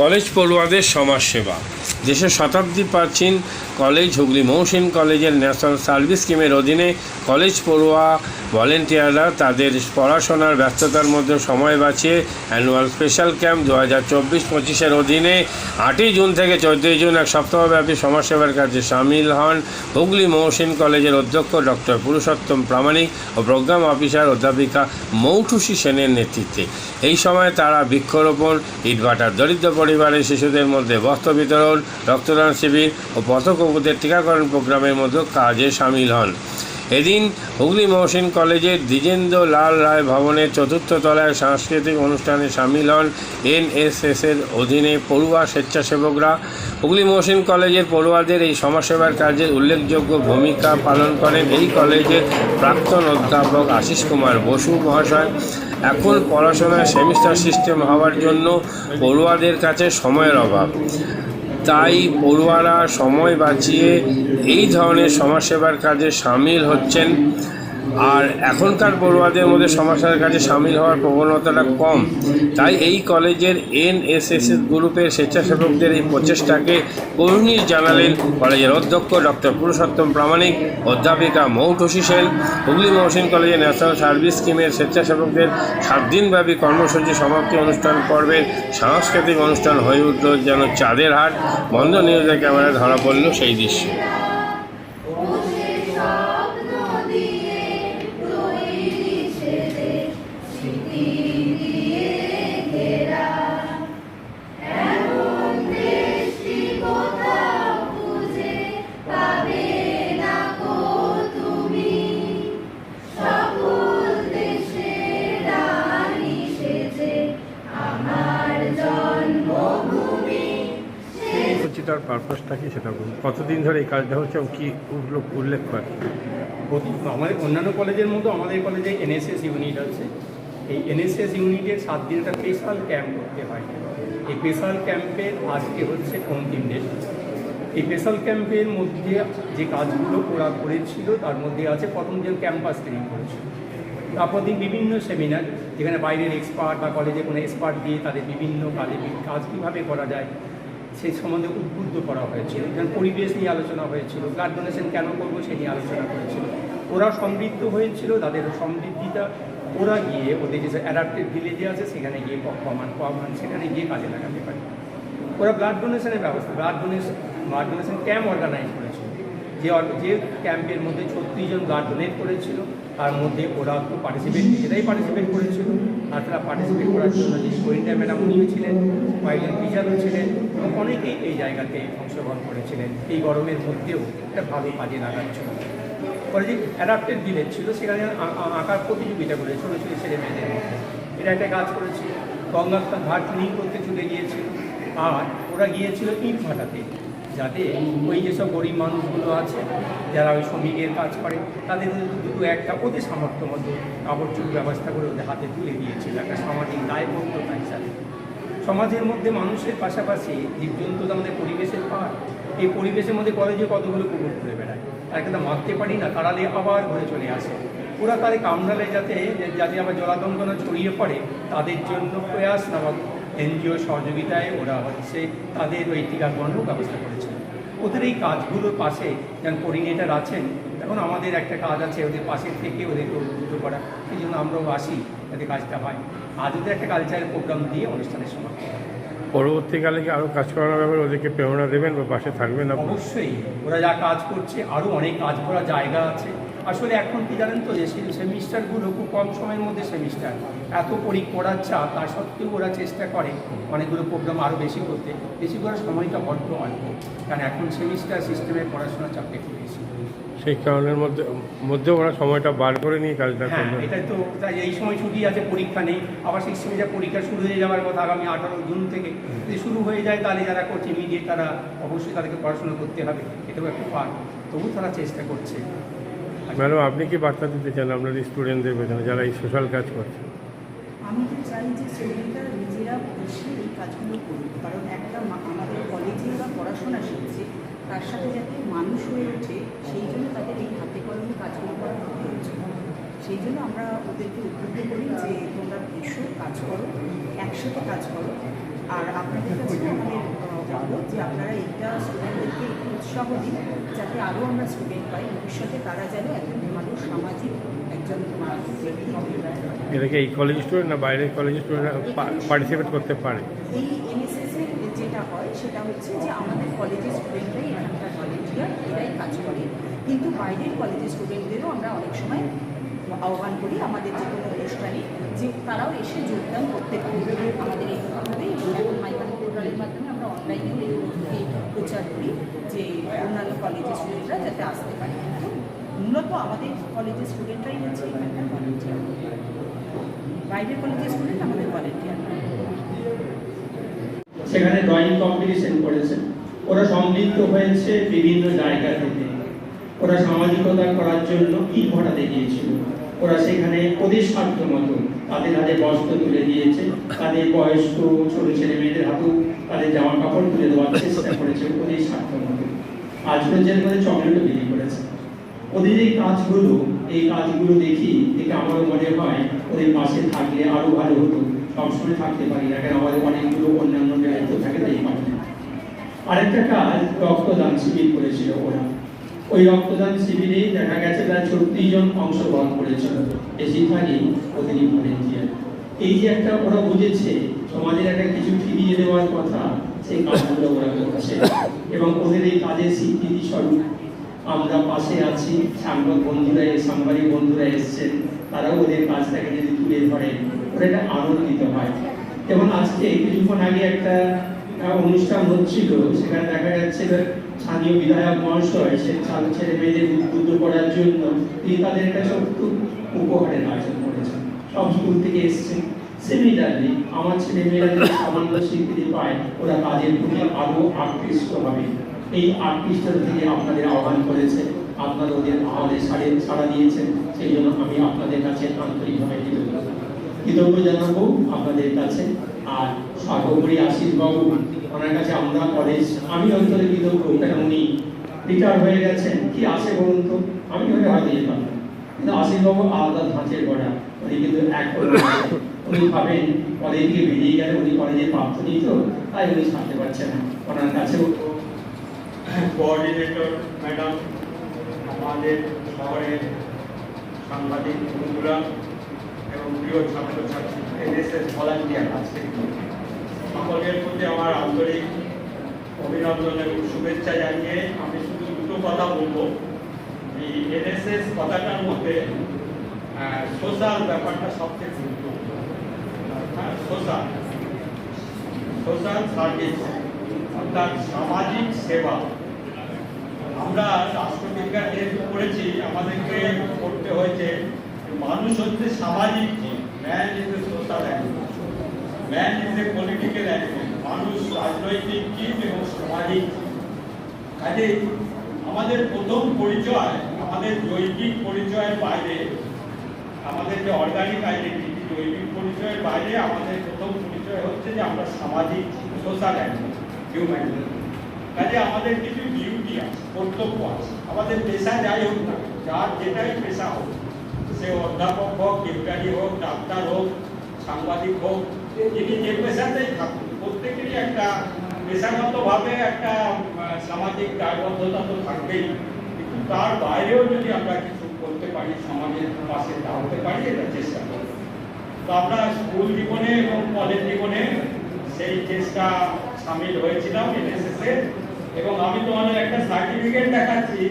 College পড়ুয়াদের সমাজসেবা। দেশের শতাব্দী প্রাচীন কলেজ হুগলি মহসিন কলেজের ন্যাশনাল সার্ভিস স্কিমের অধীনে কলেজ পড়ুয়া ভলেন্টিয়াররা তাদের পড়াশোনার ব্যস্ততার মধ্যে সময় বাঁচিয়ে অ্যানুয়াল স্পেশাল ক্যাম্প দু হাজার চব্বিশ পঁচিশের অধীনে আটই জুন থেকে চোদ্দোই জুন এক সপ্তাহব্যাপী সমাজসেবার কাজে সামিল হন হুগলি মহসিন কলেজের অধ্যক্ষ ডক্টর পুরুষোত্তম প্রামাণিক ও প্রোগ্রাম অফিসার অধ্যাপিকা মৌটুসী সেনের নেতৃত্বে। এই সময় তারা বৃক্ষরোপণ, ইটভাটার দরিদ্র পরিবারের শিশুদের মধ্যে বস্ত্র বিতরণ, রক্তদান শিবির ও পথকবুদের টিকাকরণ প্রোগ্রামের মধ্যে কাজে সামিল হন। এদিন হুগলি মহসিন কলেজের দ্বিজেন্দ্র লাল রায় ভবনের চতুর্থ তলায় সাংস্কৃতিক অনুষ্ঠানে সামিল হন এনএসএসের অধীনে পড়ুয়া স্বেচ্ছাসেবকরা। হুগলি মহসিন কলেজের পড়ুয়াদের এই সমাজসেবার কাজের উল্লেখযোগ্য ভূমিকা পালন করেন এই কলেজের প্রাক্তন অধ্যাপক আশিস কুমার বসু মহাশয়। এখন পড়াশোনায় সেমিস্টার সিস্টেম হওয়ার জন্য পড়ুয়াদের কাছে সময়ের অভাব। তাই পড়ুয়ারা সময় বাঁচিয়ে এই ধরনের সমাজসেবার কাজে সামিল হচ্ছেন। আর এখনকার পড়ুয়াদের মধ্যে সমাজসেবার কাজে সামিল হওয়ার প্রবণতাটা কম। তাই এই কলেজের এনএসএস গ্রুপের স্বেচ্ছাসেবকদের এই প্রচেষ্টাকে কর্মী জানালেন কলেজের অধ্যক্ষ ডক্টর পুরুষোত্তম প্রামাণিক, অধ্যাপিকা মৌটসী সেন। হুগলি মহসিন কলেজের ন্যাশনাল সার্ভিস স্কিমের স্বেচ্ছাসেবকদের সাত দিনব্যাপী কর্মসূচি সমাপ্তি অনুষ্ঠান পর্বের সাংস্কৃতিক অনুষ্ঠান হয়ে উঠল যেন চাঁদের হাট। বন্ধ নিউজের ক্যামেরায় ধরা পড়ল সেই দৃশ্য। পারপাসটা কি সেটা বলুন? কতদিন ধরে এই কাজটা হচ্ছে এবং কী উল্লেখ করে আমাদের অন্যান্য কলেজের মতো আমাদের কলেজে এনএসএস ইউনিট আছে। এই এনএসএস ইউনিটের সাত দিন একটা স্পেশাল ক্যাম্প করতে হয়। এই স্পেশাল ক্যাম্পের আজকে হচ্ছে অন্তিম ডেট এই স্পেশাল ক্যাম্পের মধ্যে যে কাজগুলো ওরা করেছিল, তার মধ্যে আছে প্রথম দিন ক্যাম্পাস ট্রেনিং করেছিল তারপর দিন বিভিন্ন সেমিনার যেখানে বাইরের এক্সপার্ট বা কলেজে কোনো এক্সপার্ট দিয়ে তাদের বিভিন্ন কাজে কাজ কীভাবে করা যায় সেই সম্বন্ধে উদ্বুদ্ধ করা হয়েছিল, যেমন পরিবেশ নিয়ে আলোচনা হয়েছিল ব্লাড ডোনেশন কেন করব সে নিয়ে আলোচনা করেছিল ওরা সমৃদ্ধ হয়েছিল, তাদের সমৃদ্ধিটা ওরা গিয়ে ওদের যে অ্যাডাপ্টেড ভিলেজে আছে, সেখানে গিয়ে কমান কমান সেখানে গিয়ে কাজে লাগাতে পারে। ওরা ব্লাড ডোনেশনের ব্যবস্থা blood donation blood donation camp organise করেছিল। যে যে ক্যাম্পের মধ্যে ছত্রিশ জন ব্লাড ডোনেট করেছিল, তার মধ্যে ওরা তো পার্টিসিপেট নিজেরাই পার্টিসিপেট করেছিল। পার্টিসিপেট করার জন্য যে গোয়েন্দা ম্যাডাম উনিও ছিলেন কয়েকজন টিচারও ছিলেন এবং অনেকেই এই জায়গাতে অংশগ্রহণ করেছিলেন। এই গরমের মধ্যেও একটা ভালো কাজে লাগাচ্ছিল পরে যে অ্যাডাপ্টেড ভিলেজ ছিল, সেখানে আঁকার প্রতিযোগিতা করে ছোটো ছোটো ছেলে মেয়েদের মধ্যে। এটা একটা কাজ করেছিল গঙ্গার ঘাট ক্লিন করতে চলে গিয়েছিল আর ওরা গিয়েছিল ইট ভাটাতে যাতে ওই যেসব গরিব মানুষগুলো আছে, যারা ওই শ্রমিকের কাজ করে, তাদের দুটো একটা ওদের সামর্থ্য মতো চুপ ব্যবস্থা করে ওদের হাতে তুলে দিয়েছিল, একটা সামাজিক দায়বদ্ধতা হিসাবে। সমাজের মধ্যে মানুষের পাশাপাশি জীবজন্তু আমাদের পরিবেশের পার এই পরিবেশের মধ্যে কলেজে কতগুলো কুকুর ঘুরে বেড়ায়? তাকে তো মারতে পারি না তাড়ালে আবার ঘুরে চলে আসে। ওরা তাদের কামড়ালে যাতে যাতে আবার জলাতঙ্কনা ছড়িয়ে পড়ে, তাদের জন্য প্রয়াস নামক এনজিও সহযোগিতায় ওরা হচ্ছে তাদের ওই টিকাকরণের ব্যবস্থা করেছে। ওদের এই কাজগুলোর পাশে যেমন কোঅর্ডিনেটার আছেন এখন আমাদের একটা কাজ আছে ওদের পাশে থেকে ওদেরকে উদ্বুদ্ধ করা সেই জন্য আমরাও আসি যাতে কাজটা হয়। আজ ওদের একটা কালচারাল প্রোগ্রাম দিয়ে অনুষ্ঠানের সময়। পরবর্তীকালে কি আরও কাজ করানোর ব্যাপারে ওদেরকে প্রেরণা দেবেন বা পাশে থাকবেন অবশ্যই ওরা যা কাজ করছে আরও অনেক কাজ করার জায়গা আছে। আসলে এখন কি জানেন তো যে সেমিস্টারগুলো খুব কম সময়ের মধ্যে সেমিস্টার। এত পরি পড়ার চাপ তা সত্ত্বেও ওরা চেষ্টা করে অনেকগুলো প্রোগ্রাম আরও বেশি করতে। বেশি করার সময়টা বড্ড অল্প। কারণ এখন সেমিস্টার সিস্টেমে পড়াশোনার চাপটা একটু বেশি। সেই কারণের মধ্যে মধ্যে ওরা সময়টা বার করে নিয়ে কাজটা হ্যাঁ এটা তো তাই এই সময় ছুটি আছে পরীক্ষা নেই। আবার সেই সময় যা পরীক্ষা শুরু হয়ে যাওয়ার কথা আগামী আঠারো জুন থেকে। যদি শুরু হয়ে যায় তাহলে যারা করছে ইমিডিয়েট তারা অবশ্যই তাদেরকে পড়াশোনা করতে হবে। এটাও একটা পার তবু তারা চেষ্টা করছে। ম্যাডাম, আপনি কি বার্তা দিতে চান আপনার স্টুডেন্টদের পেছনে, যারা এই সোশ্যাল কাজ করছে? আমি তো চাই যে স্টুডেন্টরা নিজেরা বসে এই কাজগুলো করুক, কারণ একটা আমাদের কলেজে ওরা পড়াশোনা শিখছে, তার সাথে যাতে মানুষ হয়ে ওঠে, সেই জন্য তাদের এই হাতে কলমে কাজগুলো করা সেই জন্য আমরা ওদেরকে উদ্বুদ্ধ করি যে তোমরা এসো কাজ করো, একসাথে কাজ করো। আর আপনাদের কাছে আমাদের যে আপনারা এইটা স্টুডেন্টদেরকে একটু উৎসাহ দিন যাতে আরও আমরা স্টুডেন্ট পাই ভবিষ্যতে তারা যেন একজন ভালো সামাজিক একজন আহ, ব্যক্তি হবে এটা কি এই কলেজ স্টুডেন্ট না বাইরের কলেজ স্টুডেন্ট পার্টিসিপেট করতে পারে এই এনএসএস এর যেটা হয় সেটা হচ্ছে যে আমাদের কলেজের স্টুডেন্টরাই এখানকার ভলেন্টিয়ার এরাই কাজ করে কিন্তু বাইরের কলেজের স্টুডেন্টদেরও আমরা অনেক সময় আহ্বান করি আমাদের যে কোনো অনুষ্ঠানে যে তারাও এসে যোগদান করতে পারে আমাদের এইভাবেই এখন পোর্টালের মাধ্যমে আমরা এইগুলোকে প্রচার করি যে অন্যান্য কলেজের স্টুডেন্টরা যাতে আসতে পারে। মূলত আমাদের কলেজের স্টুডেন্টরাই হচ্ছে এখানকার ভলেন্টিয়ার বাইরের কলেজের স্টুডেন্ট আমাদের ভলেন্টিয়ার সেখানে ড্রয়িং কম্পিটিশন করেছে। ওরা সমৃদ্ধ হয়েছে বিভিন্ন জায়গা থেকে। ওরা সামাজিকতা করার জন্য কি ভরা দেখিয়েছিল? ওরা সেখানে ওদের স্বার্থ মতো তাদের হাতে বস্ত্র তুলে দিয়েছে। তাদের বয়স্ক ছোট ছেলে মেয়েদের হাতেও তাদের জামা কাপড় তুলে দেওয়ার চেষ্টা করেছে, ওদের স্বার্থ মতো আজ পর্যন্ত করে চকলেটও বিক্রি করেছে। ওদের এই কাজগুলো এই কাজগুলো দেখি দেখে আমারও মনে হয় ওদের পাশে থাকলে আরও ভালো হতো। সবসময় থাকতে পারি না, কেন আমাদের অনেকগুলো অন্যান্য দায়িত্ব থাকে তাই পারি আরেকটা কাজ রক্তদান শিবির করেছিল ওরা। ওই রক্তদান শিবিরে দেখা গেছে প্রায় ছত্রিশ জন অংশগ্রহণ করেছিল। বেশিরভাগই ওদেরই ভলেন্টিয়ার এই যে একটা ওরা বুঝেছে সমাজের একটা কিছু ফিরিয়ে দেওয়ার কথা, সেই কাজগুলো ওরা করছে এবং ওদের এই কাজের স্বীকৃতি স্বরূপ আমরা পাশে আছি। সাংবাদিক বন্ধুরা সাংবাদিক বন্ধুরা এসছেন। তারাও ওদের কাজটাকে যদি তুলে ধরে, ওরা একটা আনন্দিত হয়। যেমন আজকে কিছুক্ষণ আগে একটা অনুষ্ঠান হচ্ছিল। সেখানে দেখা যাচ্ছে স্থানীয় বিধায়ক মহাশয়, সে ছা- ছেলে মেয়েদের উদ্বুদ্ধ করার জন্য তিনি তাদের একটা ছোট্ট উপহারের আয়োজন করেছেন। সব স্কুল থেকে এসছেন। সিমিলারলি আমার ছেলে মেয়েরা যদি সামান্য স্বীকৃতি পায়, ওরা কাজের প্রতি আরও আকৃষ্ট হবে। এই আকৃষ্টতা থেকে আপনাদের আহ্বান করেছে, আপনারা ওদের আমাদের সাড়ে সাড়া দিয়েছেন, সেই জন্য আমি আপনাদের কাছে আন্তরিকভাবে কৃতজ্ঞ। কৃতজ্ঞ জানাব আপনাদের কাছে, আর সর্বোপরি আশিস বাবু ওনার কাছে আমরা কলেজ আমি অন্তরে কৃতজ্ঞ, কারণ উনি রিটায়ার হয়ে গেছেন। কি আসে বলুন তো? আমি হলে হয়তো যেতাম কিন্তু আশিস বাবু আলাদা ধাঁচের গড়া। উনি কিন্তু এক উনি ভাবেন কলেজ থেকে বেরিয়ে গেলে উনি কলেজের প্রাপ্ত নিত তাই উনি ছাড়তে পারছেন না। ওনার কাছেও কোঅর্ডিনেটর ম্যাডাম আমাদের শহরের সাংবাদিক বন্ধুরা এবং প্রিয় ছাত্রছাত্রী, এনএসএস ভলান্টিয়ার আছে। সকলের প্রতি আমার আন্তরিক অভিনন্দন এবং শুভেচ্ছা জানিয়ে আমি শুধু দুটো কথা বলব। এই এনএসএস কথাটার মধ্যে সোশ্যাল ব্যাপারটা সবচেয়ে সোশ্যাল সোশ্যাল সার্ভিস অর্থাৎ সামাজিক সেবা আমরা রাষ্ট্রবিজ্ঞান যেহেতু পড়েছি আমাদেরকে পড়তে হয়েছে মানুষ হচ্ছে সামাজিক ম্যান ইজ এ সোশ্যাল মানুষ রাজনৈতিক জীব এবং সামাজিক জীব আমাদের প্রথম পরিচয় আমাদের জৈবিক পরিচয়ের বাইরে আমাদের যে অর্গানিক আইডেন্টিটি জৈবিক পরিচয়ের বাইরে আমাদের প্রথম পরিচয় হচ্ছে যে আমরা সামাজিক সোশ্যাল অ্যানিমেল হিউম্যান। কাজে আমাদের কিছু ডিউটি আছে কর্তব্য আছে। আমাদের পেশা যাই হোক না যার যেটাই পেশা হোক সে অধ্যাপক হোক বিজ্ঞানী হোক ডাক্তার হোক সাংবাদিক হোক যিনি যে পেশাতেই থাকুন প্রত্যেকেরই একটা পেশাগতভাবে একটা আহ, সামাজিক দায়বদ্ধতা তো থাকবেই। কিন্তু তার বাইরেও যদি আমরা কিছু করতে পারি সমাজের পাশে দাঁড়াতে পারি এটা চেষ্টা করি তো আমরা স্কুল জীবনে এবং কলেজ জীবনে সেই চেষ্টা সামিল হয়েছিলাম এনএসএস এবং আমি তোমাদের একটা সার্টিফিকেট দেখাচ্ছি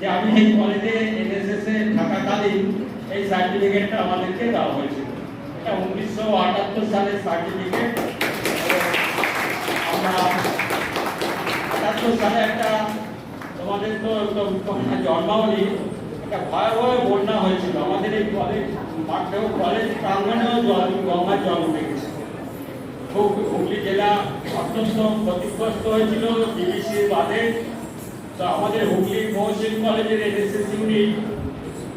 যে আমি এই কলেজে এনএসএস থাকাকালীন এই সার্টিফিকেটটা আমাদেরকে দেওয়া হয়েছিল। এটা উনিশশো আটাত্তর সালের সার্টিফিকেট আমরা আটাত্তর সালে একটা তোমাদের তো জন্মাবলী একটা ভয়াবহ বন্যা হয়েছিল। আমাদের এই কলেজ মাঠেও কলেজ প্রাঙ্গণেও জল গঙ্গার জল উঠে গেছে। হুগলি জেলা অত্যন্ত ক্ষতিগ্রস্ত হয়েছিল ডিবিসি বাদে। তো আমাদের হুগলি মহসিন কলেজের এনএসএস ইউনিট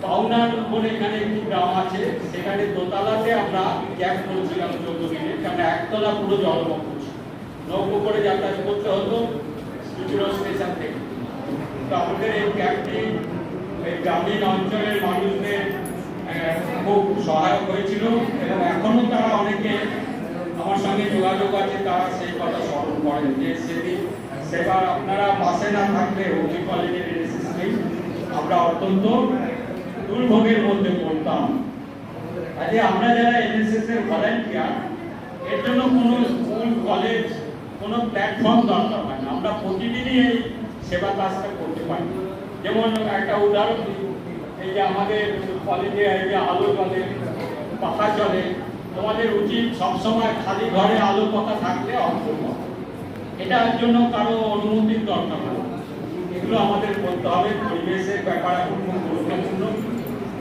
পাউনার বলে এখানে একটি গ্রাম আছে। সেখানে দোতলাতে আমরা ক্যাম্প করেছিলাম চোদ্দ দিনে কারণ একতলা পুরো জলমগ্ন ছিল নৌকো করে যাতায়াত করতে হতো। স্টেশন থেকে। তো আমাদের এই ক্যাম্পটি এই গ্রামীণ অঞ্চলের মানুষদের আহ, সহায়ক হয়েছিল এবং এখনও তারা অনেকে আমার সঙ্গে যোগাযোগ আছে তারা সেই কথা স্মরণ করেন যে সেদিন সেবার আপনারা পাশে না থাকলে হুগলি কলেজের এনএসএস আমরা অত্যন্ত দুর্ভোগের মধ্যে পড়তাম। কাজে আমরা যারা এনএসএস এর ভলান্টিয়ার এর জন্য কোনো স্কুল কলেজ কোনো প্ল্যাটফর্ম দরকার হয় না। আমরা প্রতিদিনই এই সেবা কাজটা করতে পারি। যেমন একটা উদাহরণ দিই, এই যে আমাদের কলেজে, এই যে আলো চলে পাখা চলে তোমাদের উচিত সবসময় খালি ঘরে আলো পাখা থাকলে অন্তর্ভ এটার জন্য কারও অনুমতির দরকার হয় এগুলো আমাদের করতে হবে, পরিবেশের ব্যাপার এখন খুব গুরুত্বপূর্ণ।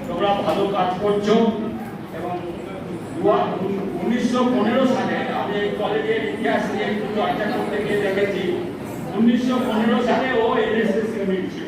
তোমরা ভালো কাজ করছ এবং উনিশশো পনেরো সালে আমি এই কলেজের ইতিহাস নিয়ে একটু চর্চা করতে গিয়ে দেখেছি, উনিশশো পনেরো সালে ও এনএসএস ইউনিট ছিল।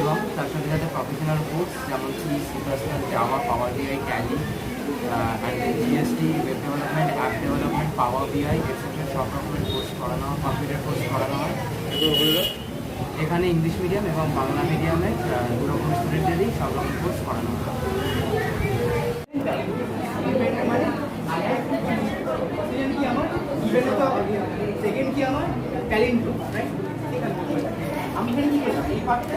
এবং তার সাথে সাথে প্রফেশনাল কোর্স যেমন C C Java power BI and GST web development app development power BI extra সব রকমের কোর্স করানো হয় কম্পিউটার কোর্স করানো হয়। এখানে ইংলিশ মিডিয়াম এবং বাংলা মিডিয়ামে দু রকম স্টুডেন্টেরই সব রকম কোর্স করানো হয়। কি আমি এখানে কি এই পার্টটা